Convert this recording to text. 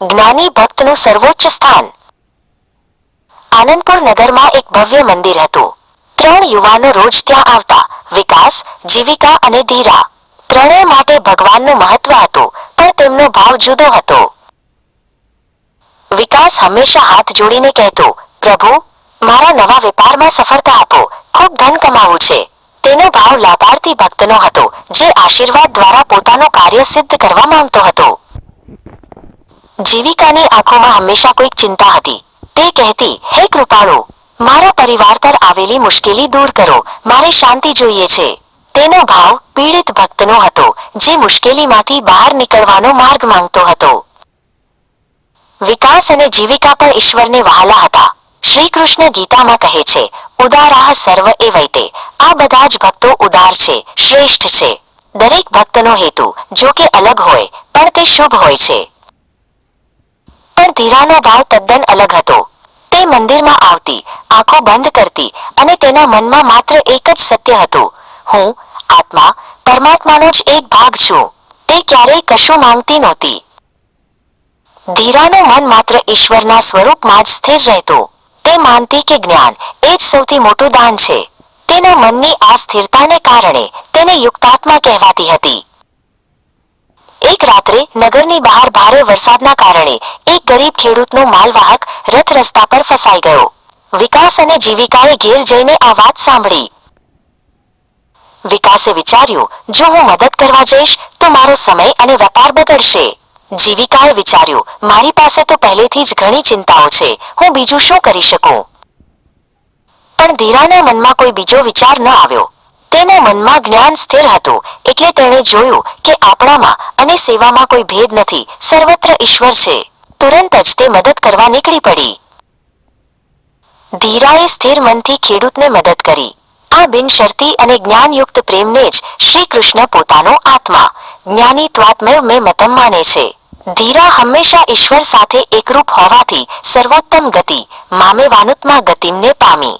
જ્ઞાની ભક્તનું સર્વોચ્ચ સ્થાન. આનંદપુર નગરમાં એક ભવ્ય મંદિર હતું. ત્રણ યુવાનો રોજ ત્યાં આવતા. વિકાસ, જીવિકા અને ધીરા. ત્રણેય માટે ભગવાનનું મહત્વ હતું, પણ તેમનો ભાવ જુદો હતો. વિકાસ હંમેશા હાથ જોડીને કહેતો, પ્રભુ, મારા નવા વેપારમાં સફળતા આપો. ખૂબ ધન કમાવું છે. તેનો ભાવ લાભાર્થી ભક્તનો હતો, જે આશીર્વાદ દ્વારા પોતાનું કાર્ય સિદ્ધ કરવા માંગતો હતો. જીવિકાની આંખોમાં હંમેશા કોઈક ચિંતા હતી. તે કહેતી, હે કૃપાળુ, મારા પરિવાર પર આવેલી મુશ્કેલી દૂર કરો. મારે શાંતિ જોઈએ છે. તેનો ભાવ પીડિત ભક્તનો હતો, જે મુશ્કેલીમાંથી બહાર નીકળવાનો માર્ગ માંગતો હતો. વિકાસ અને જીવિકા પણ ઈશ્વરને વહાલા હતા. શ્રી કૃષ્ણ ગીતામાં કહે છે, ઉદારાહ સર્વ એ વૈતે. આ બધા જ ભક્તો ઉદાર છે, શ્રેષ્ઠ છે. દરેક ભક્તનો હેતુ, જો કે અલગ હોય, પણ તે શુભ હોય છે. પણ ભાવ તદ્દન અલગ હતો. તે મંદિરમાં આવતી, આંખો બંધ કરતી અને તેના મનમાં માત્ર એક જ સત્ય હતું. હું, આત્મા, પરમાત્માનો જ એક ભાગ છું. તે ક્યારેય કશું માંગતી નહોતી. ધીરાનું મન માત્ર ઈશ્વરના સ્વરૂપમાં જ સ્થિર રહેતું. તે માનતી કે જ્ઞાન એ જ સૌથી મોટું દાન છે. તેના મનની આ સ્થિરતાને કારણે તેને યુક્તાત્મા કહેવાતી હતી. એક રાત્રે નગરની બહાર ભારે વરસાદના કારણે એક ગરીબ ખેડૂતનો માલવાહક રથ રસ્તા પર ફસાઈ ગયો. વિકાસ અને જીવિકાએ ઘેર જઈને આ વાત સાંભળી. વિકાસે વિચાર્યું, જો હું મદદ કરવા જઈશ, તો મારો સમય અને વેપાર બગડશે. જીવિકાએ વિચાર્યું, મારી પાસે તો પહેલેથી જ ઘણી ચિંતાઓ છે, હું બીજું શું કરી શકું? પણ ધીરાના મનમાં કોઈ બીજો વિચાર ન આવ્યો. તેના મનમાં જ્ઞાન સ્થિર હતું એટલે તેણે જોયું કે આપણામાં અને સેવામાં કોઈ ભેદ નથી, સર્વત્ર ઈશ્વર છે. તુરંત જ તે મદદ કરવા નીકળી પડી. ધીરાએ સ્થિર મનથી ખેડૂતને મદદ કરી. આ બિનશરતી અને જ્ઞાનયુક્ત પ્રેમને જ શ્રી કૃષ્ણ પોતાનો આત્મા જ્ઞાની ત્વાત્મય મેં મતમ માને છે. ધીરા હંમેશા ઈશ્વર સાથે એકરૂપ હોવાથી સર્વોત્તમ ગતિ મામે વાનુત્મા ગતિમને પામી.